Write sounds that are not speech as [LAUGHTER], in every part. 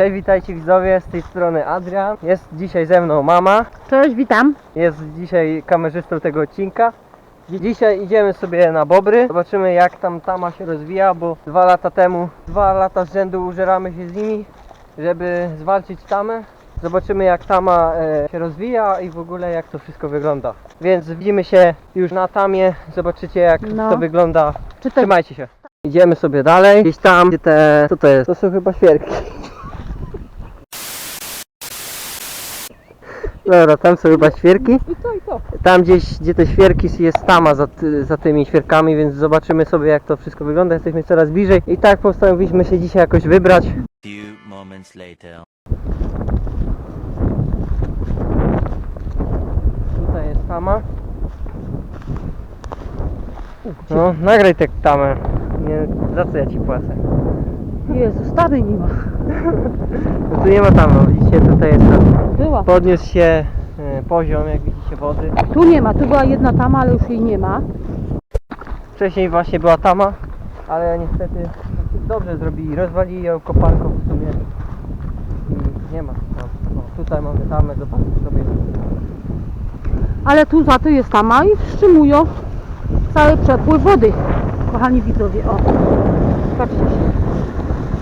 Cześć, witajcie widzowie, z tej strony Adrian. Jest dzisiaj ze mną mama, Cześć, witam. jest dzisiaj kamerzystą tego odcinka. Dzi- Dzisiaj idziemy sobie na Bobry, zobaczymy jak tam Tama się rozwija, bo dwa lata temu, dwa lata z rzędu użeramy się z nimi, żeby zwalczyć Tamę. Zobaczymy jak Tama e, się rozwija i w ogóle jak to wszystko wygląda. Więc widzimy się już na Tamie, zobaczycie jak No. to wygląda. Czy to Trzymajcie się. Idziemy sobie dalej, gdzieś tam, gdzie te, co to jest? To są chyba świerki. Dobra, tam są chyba świerki. I to, i to. Tam gdzieś, gdzie te świerki jest tama za, ty, za tymi świerkami, więc zobaczymy sobie jak to wszystko wygląda. Jesteśmy coraz bliżej. I tak postanowiliśmy się dzisiaj jakoś wybrać. Few moments later. Tutaj jest tama. No, nagraj tę tamę. Nie, za co ja ci płacę? Jezu, stary nie ma. [LAUGHS] No tu nie ma tamy, widzicie, tutaj jest tam. Była. Podniósł się e, poziom, jak widzicie, wody. Tu nie ma, tu była jedna tama, ale już jej nie ma. Wcześniej właśnie była tama, ale niestety znaczy dobrze zrobili, rozwalili ją koparką w sumie i nie ma tam. O, tutaj mamy tamę, zobaczcie sobie. Ale tu za to jest tama i wstrzymują cały przepływ wody. Kochani widzowie, o. Patrzcie się.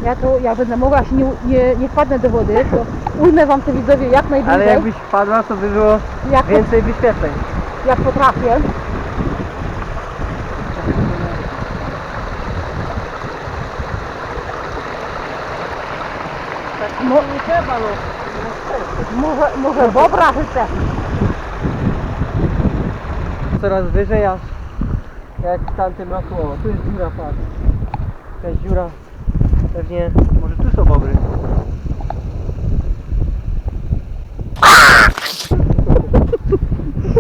Ja to, jak będę mogła się nie, nie, nie wpadnę do wody, to ujmę wam te widzowie jak najbliżej, Ale jakbyś wpadła, to by było jak, więcej wyświetleń. jak potrafię. Mo, Nie trzeba no. może, może bobra chcę. Coraz wyżej aż jak w tamtym roku. O, tu jest dziura, patrz. Jakaś dziura. Pewnie, może tu są bobry.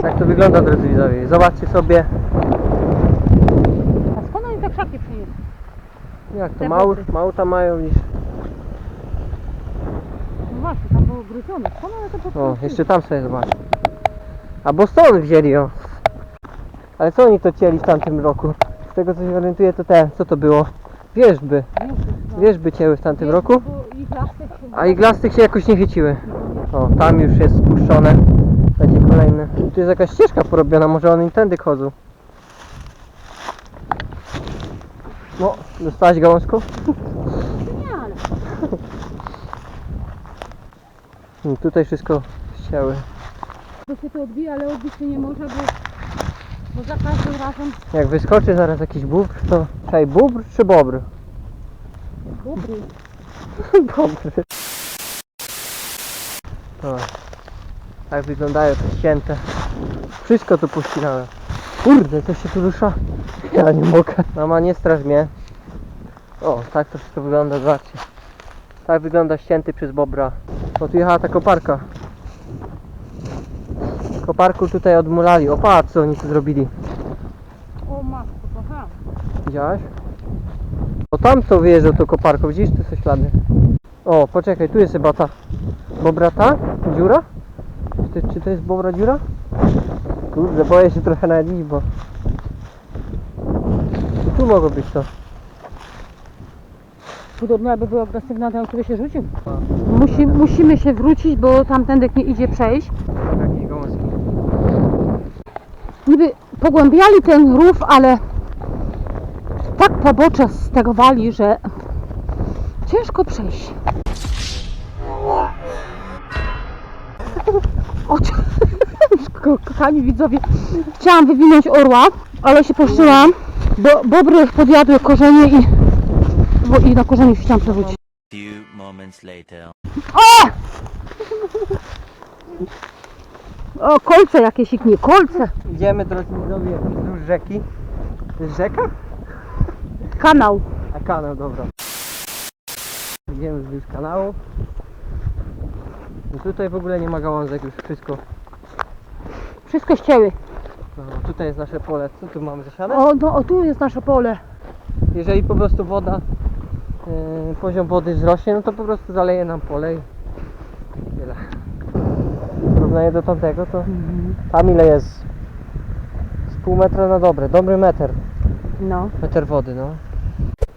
Tak to wygląda drodzy widzowie. Zobaczcie sobie A skąd oni te krzaki przynieśli? jak to Te mało, boty. mało tam mają niż No właśnie, tam było gryzione. Skąd one to O, jeszcze tam sobie zobacz. Albo stąd wzięli ją. Ale co oni to cieli w tamtym roku? Z tego co się orientuję to te, co to było? Wierzby. Wierzby cięły w tamtym roku. A iglastych się jakoś nie chyciły. O, tam już jest spuszczone. Będzie kolejne. Tu jest jakaś ścieżka porobiona, może one tędy chodzą. No, dostałaś gałązką? [LAUGHS] Nie, ale tutaj wszystko ścięły. bo się to odbija, ale odbić się nie może, bo, bo za każdym razem Jak wyskoczy zaraz jakiś bóbr, to... Czekaj, bóbr czy bobr? dobry. [LAUGHS] Dobry. O, tak wyglądają te ścięte. Wszystko tu pościnałem. Kurde, to się tu rusza. Ja nie mogę. Mama, nie straż mnie. O, tak to wszystko wygląda, zobaczcie. Tak wygląda ścięty przez bobra. O, tu jechała ta koparka. Koparku tutaj odmulali. O, patrz co oni tu zrobili. O matko, kocham. Widziałaś? O tam co wyjeżdżał tą koparką, widzisz tu są ślady. O, poczekaj, tu jest chyba ta bobra ta dziura? Czy to, czy to jest bobra dziura? Kurde, boję się trochę iść, bo... Tu mogło być to. Podobno jakby był agresywny, to który się rzucił. Musi, musimy się wrócić, bo tamtędy nie idzie przejść. Gąski. Niby pogłębiali ten rów, ale tak pobocze z tego wali, że ciężko przejść. O, ko- kochani widzowie, chciałam wywinąć orła, ale się poszczyłam, bo bobry podjadły korzenie i, bo, i na korzenie się chciałam przewrócić. Later. O, kolce jakieś, ich nie kolce, Idziemy drodzy widzowie wzdłuż rzeki. To jest rzeka? kanał. A kanał, dobra. Idziemy wzdłuż kanału. No tutaj w ogóle nie ma gałązek, już wszystko. Wszystko ścięły. No, tutaj jest nasze pole. Co tu mamy zasiane? O, no, o tu jest nasze pole. Jeżeli po prostu woda, yy, poziom wody wzrośnie, no to po prostu zaleje nam pole i. W porównaniu do tamtego, to tam ile jest? Z pół metra na dobre, dobry metr, No. metr wody, no.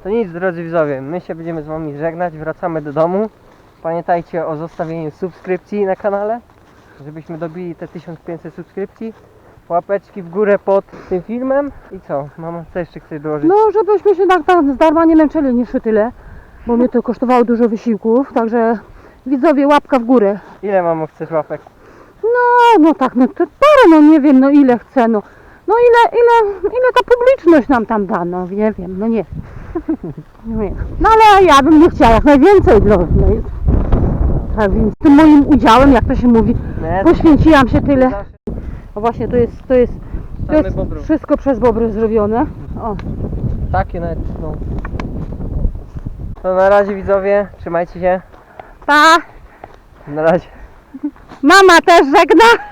To nic, drodzy widzowie, my się będziemy z wami żegnać, wracamy do domu. Pamiętajcie o zostawieniu subskrypcji na kanale, żebyśmy dobili te 1500 subskrypcji. Łapeczki w górę pod tym filmem. I co? Mama, co jeszcze chcesz dołożyć? No, żebyśmy się tak, tak z darma nie męczyli niż tyle, bo mnie to kosztowało dużo wysiłków, także widzowie łapka w górę. Ile mamo chcesz łapek? No, no tak, no to parę, no nie wiem, no ile chcę, no. No ile, ile, ile ta publiczność nam tam da, no nie wiem, no nie. [LAUGHS] No ale ja bym nie chciała jak najwięcej dla no, Tak więc tym moim udziałem, jak to się mówi, poświęciłam się tyle. zawsze O właśnie, to jest, to jest, to jest wszystko przez bobry zrobione. O, Takie nawet, no. To na razie widzowie, trzymajcie się. pa! Na razie. Mama też żegna!